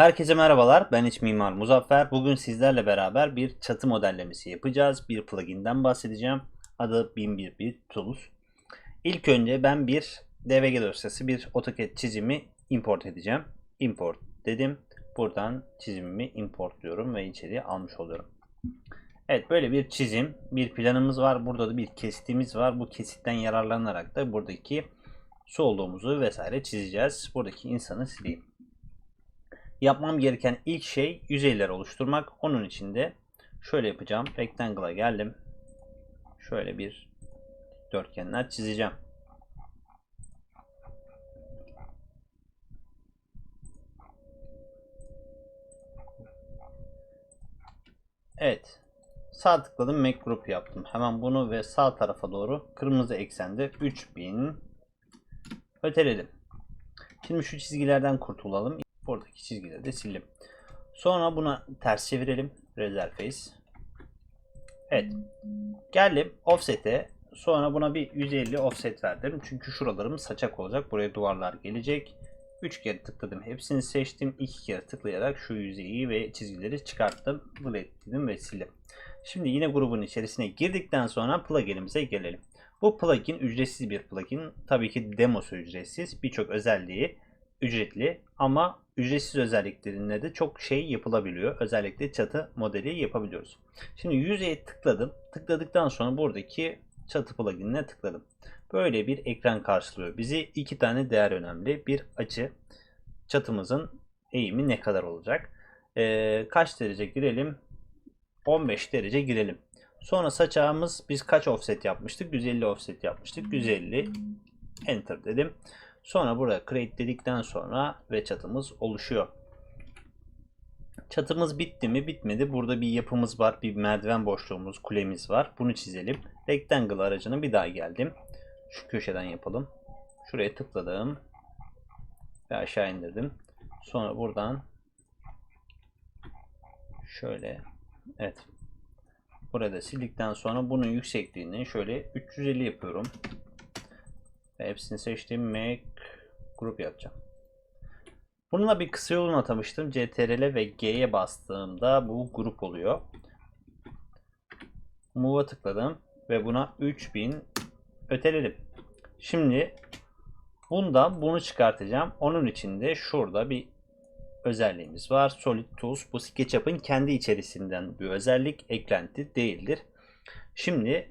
Herkese merhabalar. Ben iç mimar Muzaffer. Bugün sizlerle beraber bir çatı modellemesi yapacağız. Bir pluginden bahsedeceğim. Adı 1001 Tools. İlk önce ben bir DVG dosyası, bir AutoCAD çizimi import edeceğim. Import dedim. Buradan çizimimi importluyorum ve içeriye almış oluyorum. Evet böyle bir çizim, bir planımız var. Burada da bir kesitimiz var. Bu kesitten yararlanarak da buradaki su olduğumuzu vesaire çizeceğiz. Buradaki insanı sileyim. Yapmam gereken ilk şey yüzeyler oluşturmak. Onun için de şöyle yapacağım. Rectangle'a geldim. Şöyle bir dörtgenler çizeceğim. Evet. Sağ tıkladım Make Group yaptım. Hemen bunu ve sağ tarafa doğru kırmızı eksende 3000 öteledim. Şimdi şu çizgilerden kurtulalım. Buradaki çizgileri de sildim. Sonra buna ters çevirelim. Reserve face. Evet. Geldim offset'e. Sonra buna bir 150 offset verdim. Çünkü şuralarım saçak olacak. Buraya duvarlar gelecek. 3 kere tıkladım. Hepsini seçtim. 2 kere tıklayarak şu yüzeyi ve çizgileri çıkarttım. Delete dedim ve sildim. Şimdi yine grubun içerisine girdikten sonra plugin'imize gelelim. Bu plugin ücretsiz bir plugin. Tabii ki demosu ücretsiz. Birçok özelliği ücretli ama ücretsiz özelliklerinde de çok şey yapılabiliyor. Özellikle çatı modeli yapabiliyoruz. Şimdi yüzeye tıkladım. Tıkladıktan sonra buradaki çatı pluginine tıkladım. Böyle bir ekran karşılıyor. Bizi iki tane değer önemli. Bir açı. Çatımızın eğimi ne kadar olacak? Ee, kaç derece girelim? 15 derece girelim. Sonra saçağımız biz kaç offset yapmıştık? 150 offset yapmıştık. 150 enter dedim. Sonra burada create dedikten sonra ve çatımız oluşuyor. Çatımız bitti mi? Bitmedi. Burada bir yapımız var. Bir merdiven boşluğumuz, kulemiz var. Bunu çizelim. Rectangle aracına bir daha geldim. Şu köşeden yapalım. Şuraya tıkladım. Ve aşağı indirdim. Sonra buradan şöyle evet burada sildikten sonra bunun yüksekliğini şöyle 350 yapıyorum. Ve hepsini seçtim. Make grup yapacağım. Bununla bir kısa yolunu atamıştım. CTRL ve G'ye bastığımda bu grup oluyor. Move'a tıkladım ve buna 3000 öteledim. Şimdi bundan bunu çıkartacağım. Onun için de şurada bir özelliğimiz var. Solid Tools. Bu SketchUp'ın kendi içerisinden bir özellik. Eklenti değildir. Şimdi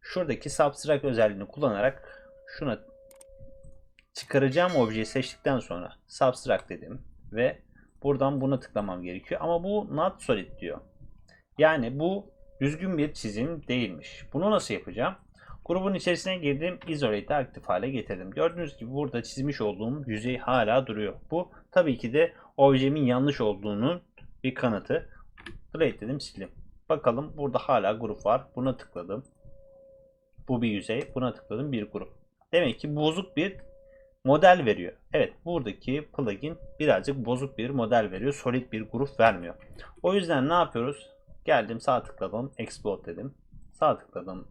şuradaki Subtract özelliğini kullanarak şuna çıkaracağım objeyi seçtikten sonra subtract dedim ve buradan buna tıklamam gerekiyor. Ama bu not solid diyor. Yani bu düzgün bir çizim değilmiş. Bunu nasıl yapacağım? Grubun içerisine girdim. Isolate'i aktif hale getirdim. Gördüğünüz gibi burada çizmiş olduğum yüzey hala duruyor. Bu tabii ki de objemin yanlış olduğunun bir kanıtı. Delete dedim sildim. Bakalım burada hala grup var. Buna tıkladım. Bu bir yüzey. Buna tıkladım bir grup. Demek ki bozuk bir model veriyor. Evet buradaki plugin birazcık bozuk bir model veriyor. Solid bir grup vermiyor. O yüzden ne yapıyoruz? Geldim sağ tıkladım. Explode dedim. Sağ tıkladım.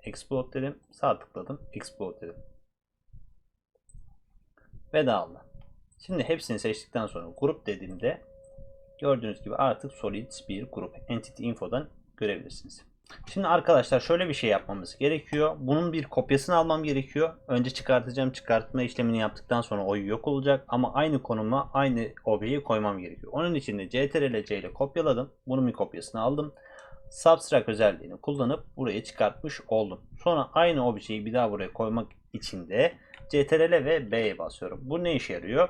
Explode dedim. Sağ tıkladım. Explode dedim. Ve dağıldı. Şimdi hepsini seçtikten sonra grup dediğimde gördüğünüz gibi artık solid bir grup. Entity info'dan görebilirsiniz. Şimdi arkadaşlar şöyle bir şey yapmamız gerekiyor. Bunun bir kopyasını almam gerekiyor. Önce çıkartacağım. Çıkartma işlemini yaptıktan sonra o yok olacak. Ama aynı konuma aynı objeyi koymam gerekiyor. Onun için de CTRL C ile kopyaladım. Bunun bir kopyasını aldım. Subtract özelliğini kullanıp buraya çıkartmış oldum. Sonra aynı objeyi bir daha buraya koymak için de CTRL ve B'ye basıyorum. Bu ne işe yarıyor?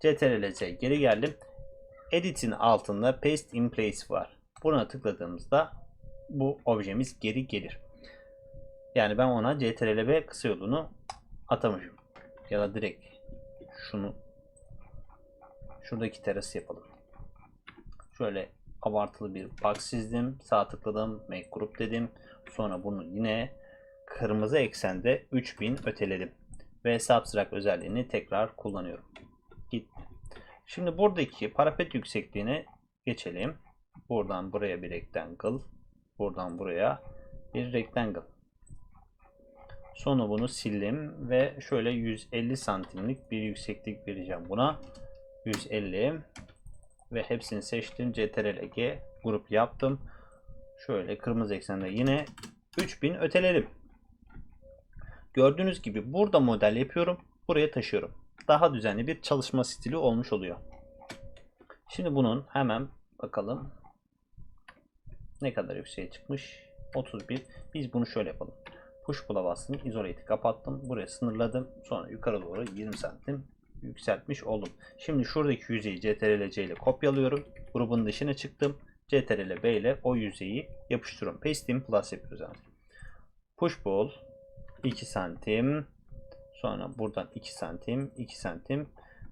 CTRL C geri geldim. Edit'in altında Paste in Place var. Buna tıkladığımızda bu objemiz geri gelir. Yani ben ona CTRL-B kısa yolunu atamışım. Ya da direkt şunu şuradaki terası yapalım. Şöyle abartılı bir box çizdim. Sağ tıkladım. Make group dedim. Sonra bunu yine kırmızı eksende 3000 öteledim. Ve subtract özelliğini tekrar kullanıyorum. Gitti. Şimdi buradaki parapet yüksekliğine geçelim. Buradan buraya bir rectangle buradan buraya bir rectangle. Sonra bunu sildim ve şöyle 150 santimlik bir yükseklik vereceğim buna. 150 ve hepsini seçtim. CTRL G grup yaptım. Şöyle kırmızı eksende yine 3000 öteledim. Gördüğünüz gibi burada model yapıyorum. Buraya taşıyorum. Daha düzenli bir çalışma stili olmuş oluyor. Şimdi bunun hemen bakalım ne kadar yükseğe çıkmış. 31. Biz bunu şöyle yapalım. Push pull'a bastım. Isolate'i kapattım. Buraya sınırladım. Sonra yukarı doğru 20 santim yükseltmiş oldum. Şimdi şuradaki yüzeyi CTRL C ile kopyalıyorum. Grubun dışına çıktım. CTRL B ile o yüzeyi yapıştırıyorum. Paste'im plus yapıyoruz yani. Push pull 2 santim. Sonra buradan 2 santim, 2 santim.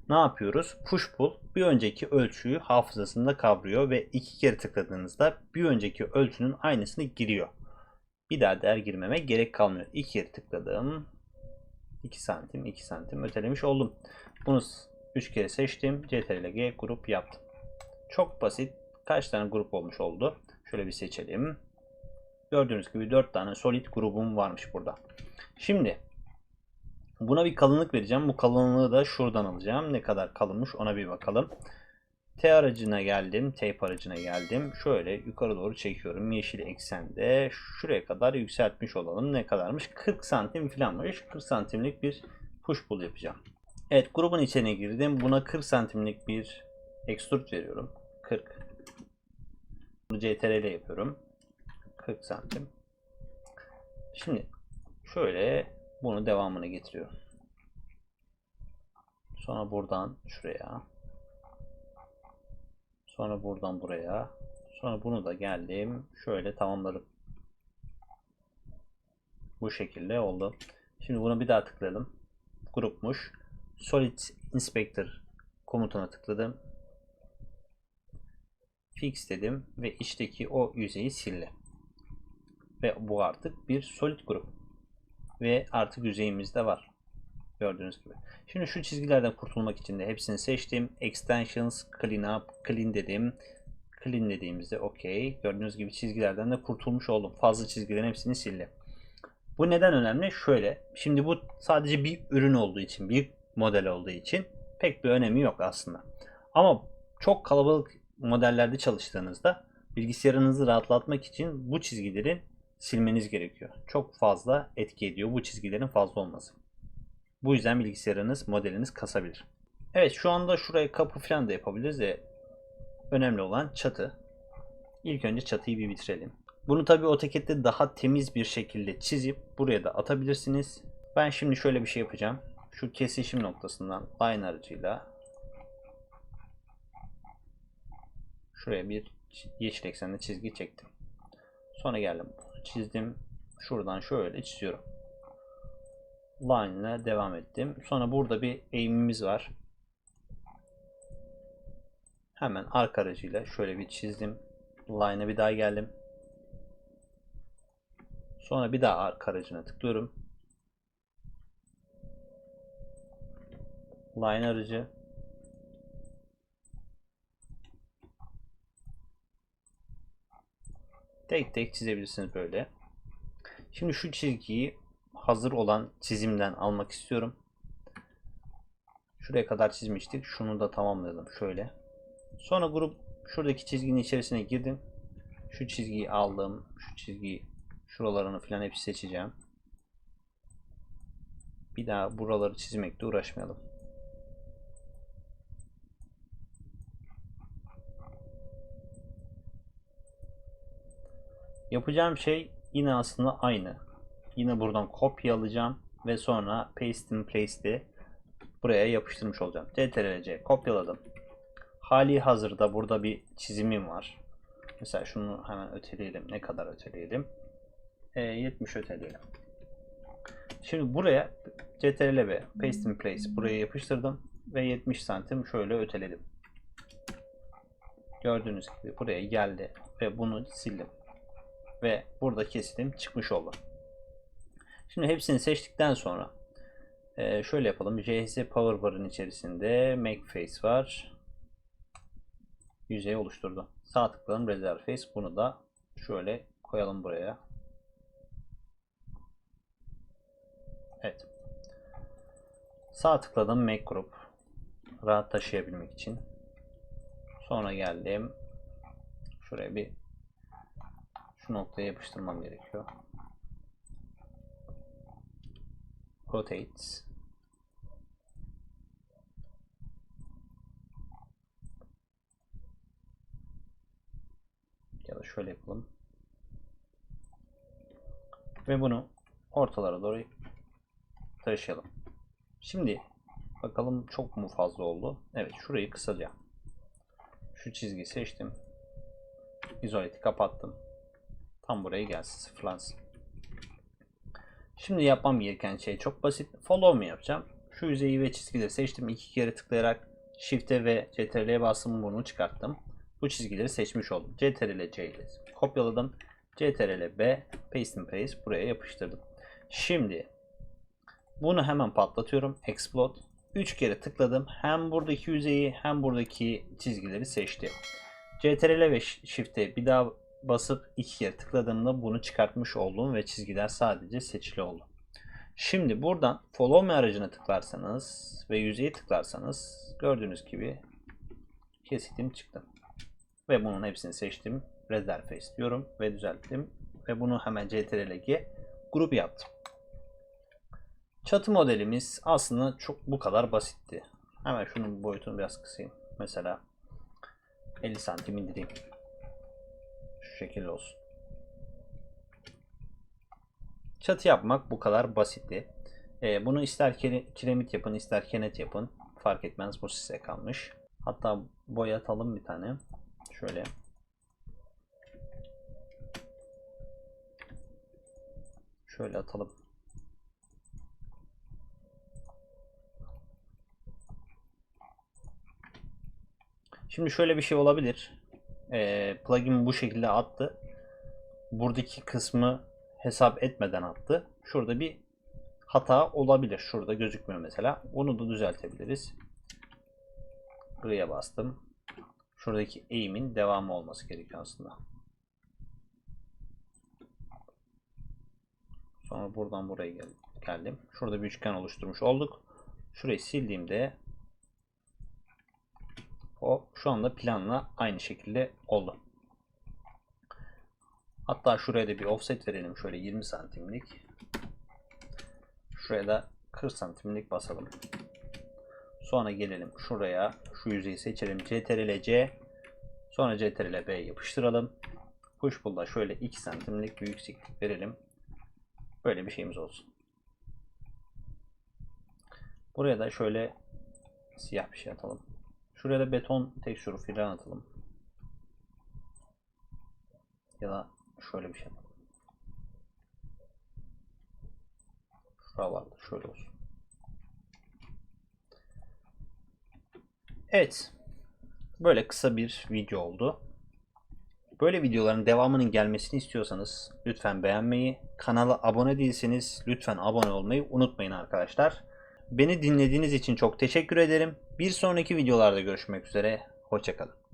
Ne yapıyoruz? Push pull bir önceki ölçüyü hafızasında kavruyor ve iki kere tıkladığınızda bir önceki ölçünün aynısını giriyor. Bir daha değer girmeme gerek kalmıyor. İki kere tıkladım. 2 santim, 2 santim ötelemiş oldum. Bunu 3 kere seçtim. CTRL G grup yaptım. Çok basit. Kaç tane grup olmuş oldu? Şöyle bir seçelim. Gördüğünüz gibi 4 tane solid grubum varmış burada. Şimdi buna bir kalınlık vereceğim. Bu kalınlığı da şuradan alacağım. Ne kadar kalınmış ona bir bakalım. T aracına geldim. Tape aracına geldim. Şöyle yukarı doğru çekiyorum. Yeşil eksende şuraya kadar yükseltmiş olalım. Ne kadarmış? 40 santim falanmış. 40 santimlik bir push pull yapacağım. Evet grubun içine girdim. Buna 40 santimlik bir extrude veriyorum. 40. Bunu CTRL yapıyorum. 40 santim. Şimdi şöyle bunu devamını getiriyorum. Sonra buradan şuraya. Sonra buradan buraya. Sonra bunu da geldim. Şöyle tamamladım. Bu şekilde oldu. Şimdi bunu bir daha tıkladım. Grupmuş. Solid Inspector komutuna tıkladım. Fix dedim ve içteki o yüzeyi sildi. Ve bu artık bir solid grup. Ve artık yüzeyimiz de var. Gördüğünüz gibi. Şimdi şu çizgilerden kurtulmak için de hepsini seçtim. Extensions, Clean Up, Clean dedim. Clean dediğimizde OK. Gördüğünüz gibi çizgilerden de kurtulmuş oldum. Fazla çizgilerin hepsini sildi. Bu neden önemli? Şöyle. Şimdi bu sadece bir ürün olduğu için, bir model olduğu için pek bir önemi yok aslında. Ama çok kalabalık modellerde çalıştığınızda bilgisayarınızı rahatlatmak için bu çizgilerin silmeniz gerekiyor. Çok fazla etki ediyor bu çizgilerin fazla olması. Bu yüzden bilgisayarınız, modeliniz kasabilir. Evet şu anda şuraya kapı falan da yapabiliriz de önemli olan çatı. İlk önce çatıyı bir bitirelim. Bunu tabi AutoCAD'de daha temiz bir şekilde çizip buraya da atabilirsiniz. Ben şimdi şöyle bir şey yapacağım. Şu kesişim noktasından line aracıyla şuraya bir yeşil eksenli çizgi çektim. Sonra geldim. Çizdim. Şuradan şöyle çiziyorum. Line ile devam ettim. Sonra burada bir eğimimiz var. Hemen arka aracıyla şöyle bir çizdim. Line'a bir daha geldim. Sonra bir daha arka aracına tıklıyorum. Line aracı. Tek tek çizebilirsiniz böyle. Şimdi şu çizgiyi hazır olan çizimden almak istiyorum. Şuraya kadar çizmiştik. Şunu da tamamlayalım şöyle. Sonra grup şuradaki çizginin içerisine girdim. Şu çizgiyi aldım. Şu çizgiyi şuralarını falan hepsi seçeceğim. Bir daha buraları çizmekle uğraşmayalım. Yapacağım şey yine aslında aynı. Yine buradan kopya alacağım ve sonra paste in place'de buraya yapıştırmış olacağım. CTRL-C kopyaladım. Hali hazırda burada bir çizimim var. Mesela şunu hemen öteleyelim. Ne kadar öteleyelim? E, 70 öteleyelim. Şimdi buraya CTRL ve paste in place buraya yapıştırdım ve 70 santim şöyle öteledim. Gördüğünüz gibi buraya geldi ve bunu sildim. Ve burada kesilim çıkmış oldu. Şimdi hepsini seçtikten sonra e, şöyle yapalım. JS Power Bar'ın içerisinde Make Face var. Yüzey oluşturdu. Sağ tıklayalım Reserve Face. Bunu da şöyle koyalım buraya. Evet. Sağ tıkladım Make Group. Rahat taşıyabilmek için. Sonra geldim. Şuraya bir şu noktaya yapıştırmam gerekiyor. Rotate. Ya da şöyle yapalım. Ve bunu ortalara doğru taşıyalım. Şimdi bakalım çok mu fazla oldu? Evet şurayı kısaca. Şu çizgiyi seçtim. İzoleti kapattım. Tam buraya gelsin sıfırlansın. Şimdi yapmam gereken şey çok basit. Follow me yapacağım. Şu yüzeyi ve çizgileri seçtim. İki kere tıklayarak Shift'e ve CTRL'ye bastım bunu çıkarttım. Bu çizgileri seçmiş oldum. CTRL C ile kopyaladım. CTRL B paste and paste buraya yapıştırdım. Şimdi bunu hemen patlatıyorum. Explode. 3 kere tıkladım. Hem buradaki yüzeyi hem buradaki çizgileri seçti. CTRL ve Shift'e bir daha basıp iki kere tıkladığımda bunu çıkartmış oldum ve çizgiler sadece seçili oldu. Şimdi buradan Follow Me aracına tıklarsanız ve yüzeyi tıklarsanız gördüğünüz gibi kesitim çıktı. Ve bunun hepsini seçtim. Reserve Face diyorum ve düzelttim. Ve bunu hemen CTRL G grup yaptım. Çatı modelimiz aslında çok bu kadar basitti. Hemen şunun boyutunu biraz kısayım. Mesela 50 santim indireyim. Şekilde olsun. Çatı yapmak bu kadar basitti. Ee, bunu ister kire- kiremit yapın ister kenet yapın. Fark etmez bu size kalmış. Hatta boyatalım bir tane. Şöyle. Şöyle atalım. Şimdi şöyle bir şey olabilir. Ee, plugin bu şekilde attı. Buradaki kısmı hesap etmeden attı. Şurada bir hata olabilir. Şurada gözükmüyor mesela. Onu da düzeltebiliriz. Buraya bastım. Şuradaki eğimin devamı olması gerekiyor aslında. Sonra buradan buraya gel- geldim. Şurada bir üçgen oluşturmuş olduk. Şurayı sildiğimde o şu anda planla aynı şekilde oldu. Hatta şuraya da bir offset verelim. Şöyle 20 santimlik. Şuraya da 40 santimlik basalım. Sonra gelelim şuraya. Şu yüzeyi seçelim. CTRL C. Sonra CTRL B yapıştıralım. Push pull'da şöyle 2 santimlik bir yükseklik verelim. Böyle bir şeyimiz olsun. Buraya da şöyle siyah bir şey atalım. Şuraya da beton tekstürü filan atalım. Ya da şöyle bir şey atalım. Şuralarda şöyle olsun. Evet. Böyle kısa bir video oldu. Böyle videoların devamının gelmesini istiyorsanız lütfen beğenmeyi, kanala abone değilseniz lütfen abone olmayı unutmayın arkadaşlar. Beni dinlediğiniz için çok teşekkür ederim. Bir sonraki videolarda görüşmek üzere. Hoşçakalın.